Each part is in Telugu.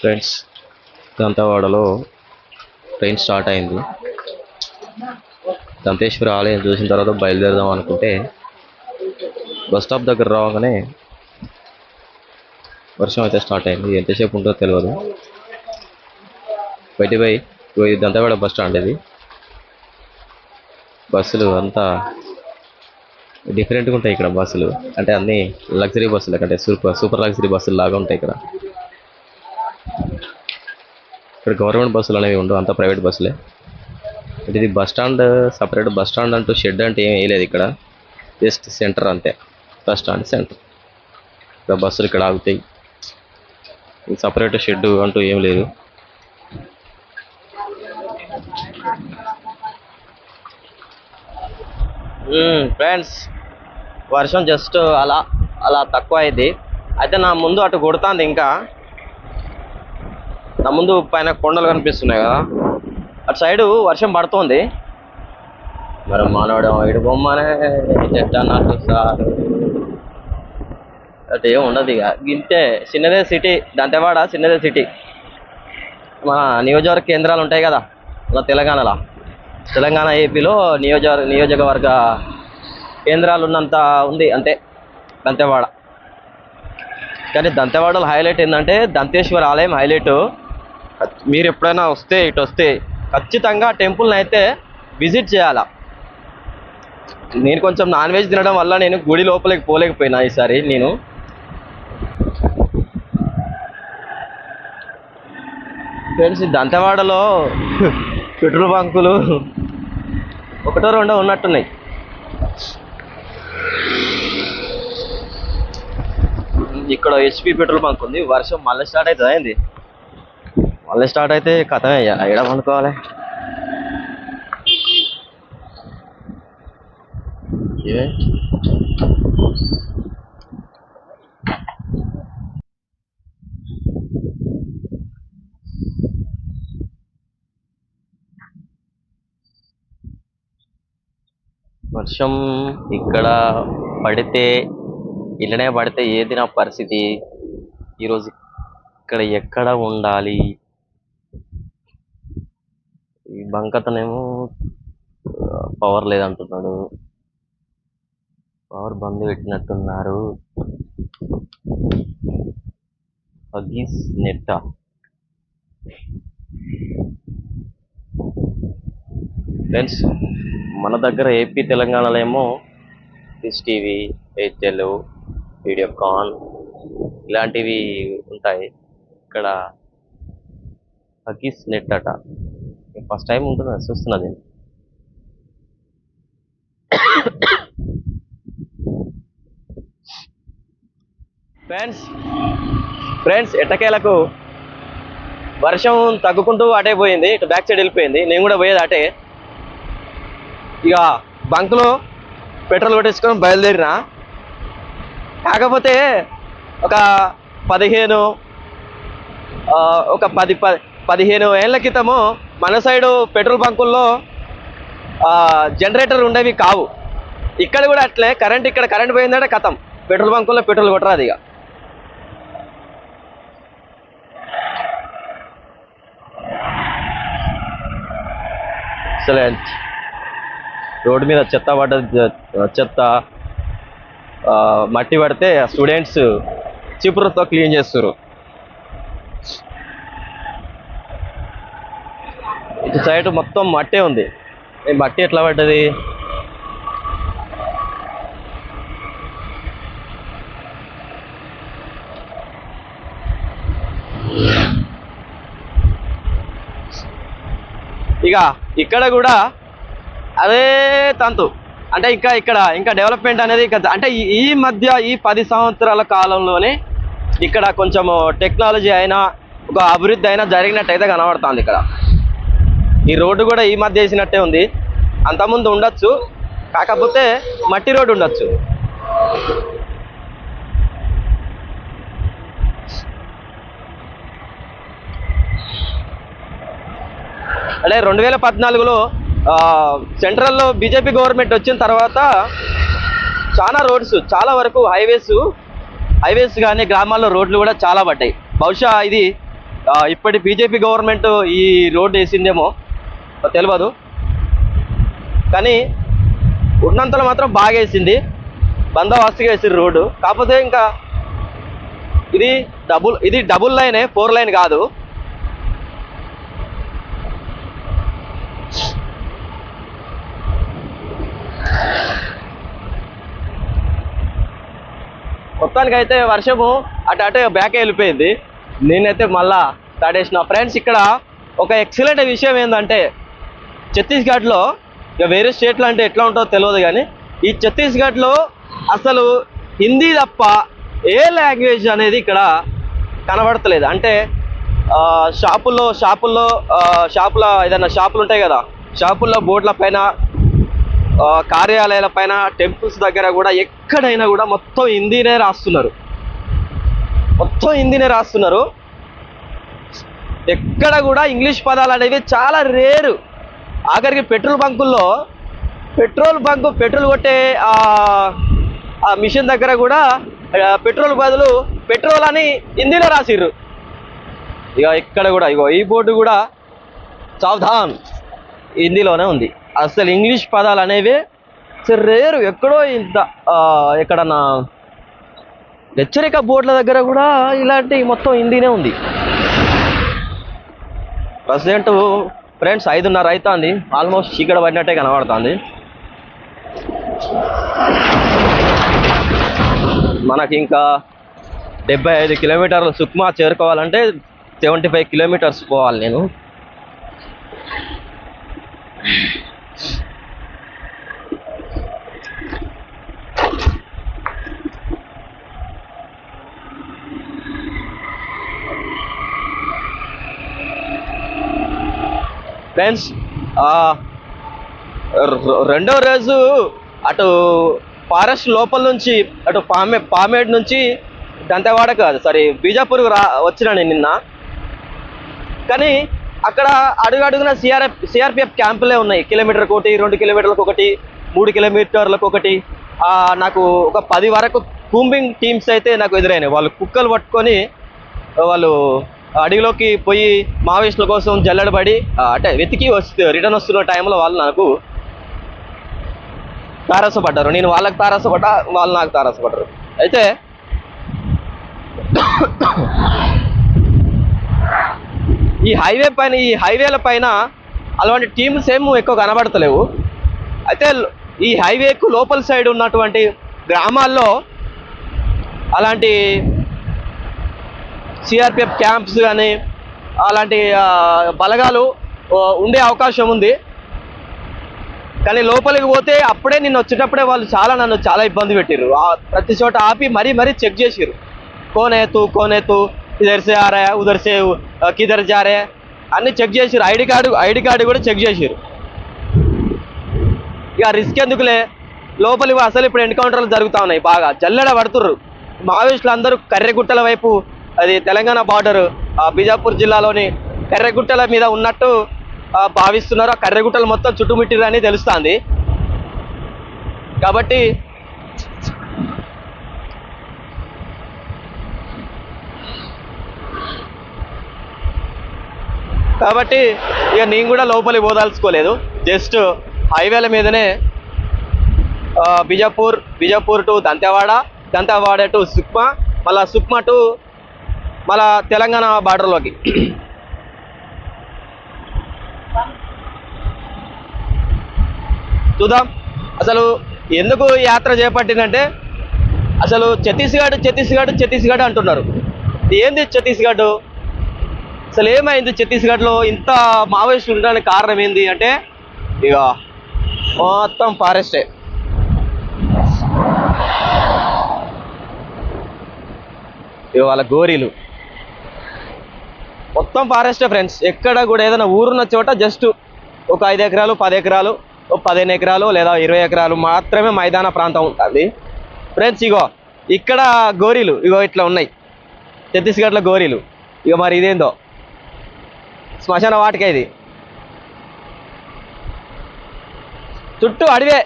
ఫ్రెండ్స్ దంతవాడలో ట్రైన్ స్టార్ట్ అయింది. దంతేశ్వరి ఆలయం చూసిన తర్వాత బయలుదేరదాం అనుకుంటే బస్ స్టాప్ దగ్గర రాగానే వర్షం అయితే స్టార్ట్ అయింది. ఎంతసేపు ఉంటుందో తెలియదు బయట పోయి ఇది దంతవాడ బస్ స్టాండ్ ఇది. బస్సులు అంతా డిఫరెంట్గా ఉంటాయి ఇక్కడ బస్సులు. అంటే అన్ని లగ్జరీ బస్సులు అంటే సూపర్ సూపర్ లగ్జరీ బస్సులు లాగా ఉంటాయి ఇక్కడ. ఇక్కడ గవర్నమెంట్ బస్సులు అనేవి ఉండవు అంతా ప్రైవేట్ బస్సులే. అంటే ఇది bus stand separate bus stand అంటూ షెడ్ అంటే ఏం వేయలేదు ఇక్కడ. జస్ట్ సెంటర్ అంతే బస్ స్టాండ్ సెంటర్. ఇక్కడ బస్సులు ఇక్కడ ఆగుతాయి. సపరేట్ షెడ్ అంటూ ఏం లేదు. ఫ్రెండ్స్ వర్షం జస్ట్ అలా అలా తక్కువ అయింది. అయితే నా ముందు అటు కొడుతుంది ఇంకా. నా ముందు పైన కొండలు కనిపిస్తున్నాయి కదా. అటు సైడు వర్షం పడుతోంది. మరి మానవుడు ఇటు బొమ్మనే చెట్టన్నట్టు సార్ అటు ఏం ఉండదు ఇక. ఇంతే చిన్నదే సిటీ దంతెవాడ చిన్నదే సిటీ. మన నియోజకవర్గ కేంద్రాలు ఉంటాయి కదా మన తెలంగాణలో. తెలంగాణ ఏపీలో నియోజకవర్గ నియోజకవర్గ కేంద్రాలు ఉన్నంత ఉంది అంతే దంతెవాడ. కానీ దంతెవాడలో హైలైట్ ఏంటంటే దంతేశ్వర ఆలయం హైలైట్ మీరు ఎప్పుడైనా వస్తే ఇటు వస్తే ఖచ్చితంగా టెంపుల్ని అయితే విజిట్ చేయాలా? నేను కొంచెం నాన్ వెజ్ తినడం వల్ల నేను గుడి లోపలికి పోలేకపోయినా ఈసారి నేను. ఫ్రెండ్స్ ఈ దంతవాడలో పెట్రోల్ బంకులు ఒకటో రెండో ఉన్నట్టున్నాయి. ఇక్కడ హెచ్పి పెట్రోల్ బంక్ ఉంది. వర్షం మళ్ళీ స్టార్ట్ అవుతుంది అయింది మళ్ళీ స్టార్ట్ అయితే కథమే అయ్యా ఎక్కడ పండుకోవాలి ఇవే వర్షం ఇక్కడ పడితే ఇళ్ళనే పడితే ఏది నా పరిస్థితి ఈరోజు ఇక్కడ ఎక్కడ ఉండాలి ఈ బంకతనేమో పవర్ లేదంటున్నాడు. పవర్ బంద్ పెట్టినట్టున్నారు. హగీస్ నెట్టా. ఫ్రెండ్స్ మన దగ్గర ఏపీ తెలంగాణలో ఏమో డిష్ టీవీ ఎయిర్టెల్ వీడియోకాన్ ఇలాంటివి ఉంటాయి. ఇక్కడ హకీస్ నెట్ అట ఫస్ట్ టైం ఉంటుంది నేను. ఫ్రెండ్స్ ఫ్రెండ్స్ ఎట్టకేలకు వర్షం తగ్గుకుంటూ అటే పోయింది ఇటు బ్యాక్ సైడ్ వెళ్ళిపోయింది. నేను కూడా పోయేది అటే. ఇక బంక్లో పెట్రోల్ కొట్టించుకొని బయలుదేరిన. కాకపోతే ఒక పదిహేను ఒక పది పది పదిహేను ఏళ్ళ క్రితము మన సైడు పెట్రోల్ బంకుల్లో జనరేటర్ ఉండేవి కావు. ఇక్కడ కూడా అట్లే కరెంట్ ఇక్కడ కరెంట్ పోయిందంటే కథం పెట్రోల్ బంకుల్లో పెట్రోల్ కొట్టరాదు ఇక. ఎక్సలెంట్ రోడ్డు మీద చెత్త పడ్డ చెత్త మట్టి పడితే స్టూడెంట్స్ చిపురుతో క్లీన్ చేస్తారు ఇటు సైడ్ మొత్తం మట్టే ఉంది. మట్టి ఎట్లా పడ్డది? ఇక ఇక్కడ కూడా అదే తంతు. అంటే ఇంకా ఇక్కడ ఇంకా డెవలప్మెంట్ అనేది అంటే ఈ- ఈ మధ్య ఈ పది సంవత్సరాల కాలంలోనే ఇక్కడ కొంచెం టెక్నాలజీ అయినా ఒక అభివృద్ధి అయినా జరిగినట్టయితే కనబడుతుంది ఇక్కడ. ఈ రోడ్డు కూడా ఈ మధ్య వేసినట్టే ఉంది. అంతకుముందు ఉండొచ్చు కాకపోతే మట్టి రోడ్డు ఉండొచ్చు. అంటే రెండు వేల పద్నాలుగులో సెంట్రల్లో బీజేపీ గవర్నమెంట్ వచ్చిన తర్వాత చాలా రోడ్స్ చాలా వరకు హైవేస్ హైవేస్ కానీ గ్రామాల్లో రోడ్లు కూడా చాలా పడ్డాయి. బహుశా ఇది ఇప్పటి బీజేపీ గవర్నమెంట్ ఈ రోడ్డు వేసిందేమో. తెలియదు కానీ ఉన్నంతలో మాత్రం బాగా వేసింది బందోబస్తుగా వేసింది రోడ్డు. కాకపోతే ఇంకా ఇది డబుల్ ఇది డబుల్ లైనే ఫోర్ లైన్ కాదు. మొత్తానికి అయితే వర్షము అటు అటే బ్యాక్ వెళ్ళిపోయింది. నేనైతే మళ్ళా తడేసిన ఫ్రెండ్స్ ఇక్కడ ఒక ఎక్సలెంట్ విషయం ఏంటంటే ఛత్తీస్గఢ్లో ఇక వేరే స్టేట్లో అంటే ఎట్లా ఉంటుందో తెలియదు కానీ ఈ ఛత్తీస్గఢ్లో అసలు హిందీ తప్ప ఏ లాంగ్వేజ్ అనేది ఇక్కడ కనబడతలేదు. అంటే షాపుల్లో షాపుల్లో షాపుల ఏదైనా షాపులు ఉంటాయి కదా షాపుల్లో బోర్డుల పైన కార్యాలయాల పైన టెంపుల్స్ దగ్గర కూడా ఎక్కడైనా కూడా మొత్తం హిందీనే రాస్తున్నారు. మొత్తం హిందీనే రాస్తున్నారు. ఎక్కడ కూడా ఇంగ్లీష్ పదాలు అనేవి చాలా రేరు. ఆఖరికి పెట్రోల్ బంకుల్లో పెట్రోల్ బంకు పెట్రోల్ కొట్టే ఆ మిషన్ దగ్గర కూడా పెట్రోల్ బదులు పెట్రోల్ అని హిందీలో రాసిర్రు. ఇక ఇక్కడ కూడా ఇగో ఈ బోర్డు కూడా సావధాన్ హిందీలోనే ఉంది. అసలు ఇంగ్లీష్ పదాలు అనేవి అసలు రేరు ఎక్కడో ఇంత ఎక్కడన్నా హెచ్చరిక బోర్డుల దగ్గర కూడా ఇలాంటి మొత్తం హిందీనే ఉంది. ప్రజెంట్ ఫ్రెండ్స్ ఐదున్నర అవుతుంది ఆల్మోస్ట్ చీకటి పడినట్టే కనబడుతుంది. మనకి ఇంకా డెబ్బై ఐదు కిలోమీటర్లు సుక్మా చేరుకోవాలంటే సెవెంటీ ఫైవ్ కిలోమీటర్స్ పోవాలి నేను. ఫ్రెండ్స్ రెండో రోజు అటు ఫారెస్ట్ లోపల నుంచి అటు పామే పామేడ్ నుంచి దంతవాడ కాదు సారీ బీజాపూర్ రా వచ్చినా నేను నిన్న. కానీ అక్కడ అడుగు అడుగున సిఆర్ఎఫ్ సిఆర్పిఎఫ్ క్యాంపులే ఉన్నాయి. కిలోమీటర్ ఒకటి రెండు కిలోమీటర్లకు ఒకటి మూడు కిలోమీటర్లకు ఒకటి. నాకు ఒక పది వరకు కూంబింగ్ టీమ్స్ అయితే నాకు ఎదురైనాయి. వాళ్ళు కుక్కలు పట్టుకొని వాళ్ళు అడవిలోకి పోయి మావోయిస్టుల కోసం జల్లడబడి అంటే వెతికి వస్తే రిటర్న్ వస్తున్న టైంలో వాళ్ళు నాకు తారసపడ్డారు. నేను వాళ్ళకి తారసపడ్డా వాళ్ళు నాకు తారసపడ్డారు. అయితే ఈ హైవే పైన ఈ హైవేల పైన అలాంటి టీమ్స్ ఏమో ఎక్కువ కనబడతలేవు. అయితే ఈ హైవేకు లోపల సైడ్ ఉన్నటువంటి గ్రామాల్లో అలాంటి సిఆర్పిఎఫ్ క్యాంప్స్ కానీ అలాంటి బలగాలు ఉండే అవకాశం ఉంది. కానీ లోపలికి పోతే అప్పుడే నిన్న వచ్చేటప్పుడే వాళ్ళు చాలా నన్ను చాలా ఇబ్బంది పెట్టారు ప్రతి చోట ఆపి మరీ మరీ చెక్ చేసిరు కోనేతు కోనేతు ఇదర్సే ఆరే ఉదర్సే కిదర్ జారే అన్ని చెక్ చేసిరు ఐడి కార్డు ఐడి కార్డు కూడా చెక్ చేసిరు ఇక రిస్క్ ఎందుకులే? లోపలికి అసలు ఇప్పుడు ఎన్కౌంటర్లు జరుగుతూ ఉన్నాయి బాగా. జల్లెడ పడుతుర్రు. మావోయిస్టులు అందరూ కర్రెగుట్టల వైపు అది తెలంగాణ బార్డర్ బీజాపూర్ జిల్లాలోని కర్రెగుట్టల మీద ఉన్నట్టు భావిస్తున్నారు. ఆ కర్రెగుట్టలు మొత్తం చుట్టుముట్టిరని తెలుస్తుంది. కాబట్టి కాబట్టి ఇక నేను కూడా లోపలికి పోదాల్చుకోలేదు. జస్ట్ హైవేల మీదనే బీజాపూర్ బిజాపూర్ బిజాపూర్ టు దంతెవాడ దంతెవాడ టు సుక్మా మళ్ళీ సుక్మా టు మళ్ళా తెలంగాణ బార్డర్లోకి. చూద్దాం. అసలు ఎందుకు యాత్ర చేపట్టిందంటే అసలు ఛత్తీస్గఢ్ ఛత్తీస్గఢ్ ఛత్తీస్గఢ్ అంటున్నారు. ఏంది ఛత్తీస్గఢ్? అసలు ఏమైంది ఛత్తీస్గఢ్లో? ఇంత మావోయిస్టులు ఉండడానికి కారణం ఏంది అంటే ఇక మొత్తం ఫారెస్టే. ఇక వాళ్ళ గోరీలు. మొత్తం ఫారెస్టే ఫ్రెండ్స్ ఎక్కడ కూడా ఏదైనా ఊరున్న చోట జస్ట్ ఒక ఐదు ఎకరాలు పది ఎకరాలు పదిహేను ఎకరాలు లేదా ఇరవై ఎకరాలు మాత్రమే మైదాన ప్రాంతం ఉంటుంది. ఫ్రెండ్స్ ఇగో ఇక్కడ గోరీలు ఇగో ఇట్లా ఉన్నాయి. ఛత్తీస్గఢ్లో గోరీలు. ఇక మరి ఇదేందో? శ్మశాన వాటికే ఇది. చుట్టూ అడవే.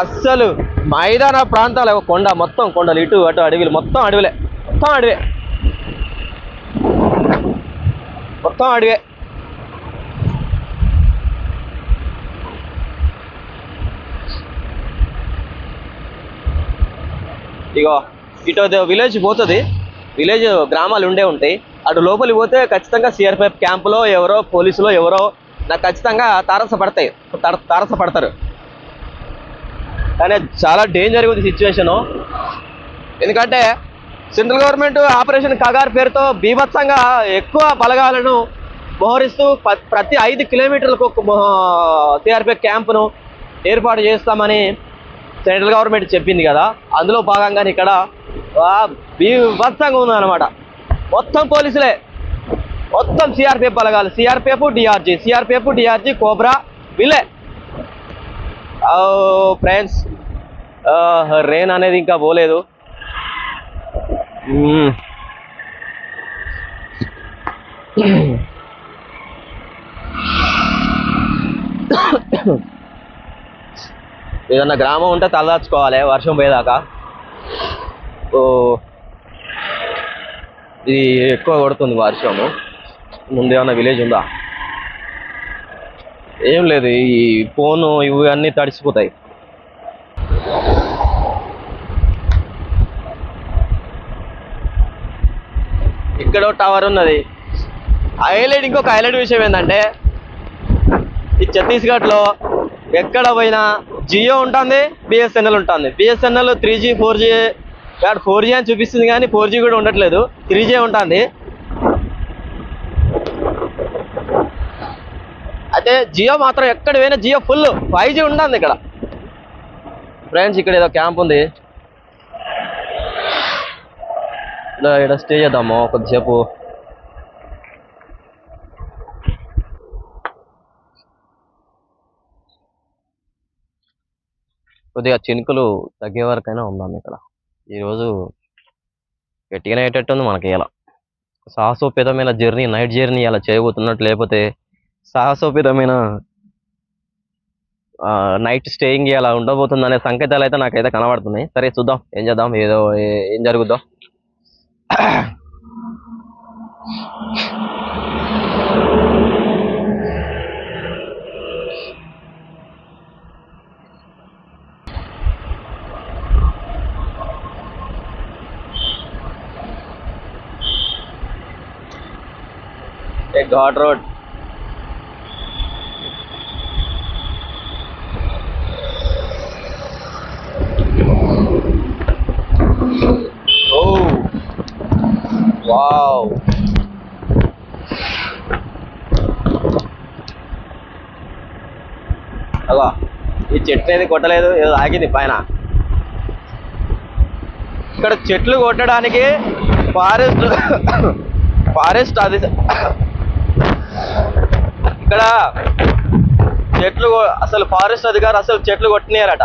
అస్సలు మైదాన ప్రాంతాలు కొండ మొత్తం కొండలు ఇటు అటు అడవిలు మొత్తం అడవిలే. మొత్తం అడవే. మొత్తం అడిగే ఇగో ఇటు విలేజ్ పోతుంది. విలేజ్ గ్రామాలు ఉండే ఉంటాయి. అటు లోపలికి పోతే ఖచ్చితంగా సిఆర్పిఎఫ్ క్యాంపులో ఎవరో పోలీసులో ఎవరో నాకు ఖచ్చితంగా తారసపడతాయి తారసపడతారు కానీ చాలా డేంజర్ ఉంది సిచ్యువేషను ఎందుకంటే సెంట్రల్ గవర్నమెంట్ ఆపరేషన్ కగార్ పేరుతో బీభత్సంగా ఎక్కువ బలగాలను మోహరిస్తూ ప్రతి ఐదు కిలోమీటర్లకు ఒక క్యాంపును ఏర్పాటు చేస్తామని సెంట్రల్ గవర్నమెంట్ చెప్పింది కదా. అందులో భాగంగానే ఇక్కడ బీభత్సంగా ఉందన్నమాట. మొత్తం పోలీసులే. మొత్తం సిఆర్పిఎఫ్ బలగాలు. CRPF DRG CRPF DRG Cobra వీళ్ళే ఫ్రెండ్స్ రెయిన్ అనేది ఇంకా పోలేదు. ఏదన్నా గ్రామం ఉంటే తలదాచుకోవాలి వర్షం పోయేదాకా. ఓ. ఇది ఎక్కువ కొడుతుంది వర్షము. ముందేమన్నా విలేజ్ ఉందా? ఏం లేదు ఈ ఫోను ఇవన్నీ తడిసిపోతాయి. ఇక్కడో టవర్ ఉన్నది. హైలైట్ ఇంకొక హైలైట్ విషయం ఏంటంటే ఈ ఛత్తీస్గఢ్లో ఎక్కడ పోయినా జియో ఉంటుంది బిఎస్ఎన్ఎల్ ఉంటుంది. BSNL three G four G కాదు ఫోర్ జీ అని చూపిస్తుంది కానీ ఫోర్ జీ కూడా ఉండట్లేదు. త్రీ జీ ఉంటుంది. అయితే జియో మాత్రం ఎక్కడ పోయినా జియో ఫుల్ ఫైవ్ జీ ఉంటుంది ఇక్కడ. ఫ్రెండ్స్ ఇక్కడ ఏదో క్యాంప్ ఉంది. ఇలా ఇక్కడ స్టే చేద్దాము? కొద్దిసేపు. కొద్దిగా చినుకులు తగ్గే వరకైనా ఉందాం ఇక్కడ. ఈరోజు గట్టిగానే అయ్యేటట్టుంది మనకి ఇలా. సాహసోపేతమైన జర్నీ నైట్ జర్నీ అలా చేయబోతున్నట్టు లేకపోతే సాహసోపేతమైన నైట్ స్టేయింగ్ అలా ఉండబోతుంది అనే సంకేతాలు అయితే నాకైతే కనబడుతున్నాయి. సరే చూద్దాం. ఏం చేద్దాం? ఏదో ఏం జరుగుద్దాం? take hard road. చెట్లు ఏది కొట్టలేదు ఏదో ఆగింది పైన. ఇక్కడ చెట్లు కొట్టడానికి ఫారెస్ట్ ఫారెస్ట్ అది ఇక్కడ చెట్లు అసలు ఫారెస్ట్ అధికారు అసలు చెట్లు కొట్టినారట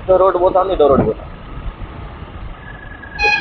ఇదో రోడ్డు పోతుంది ఇదో రోడ్డు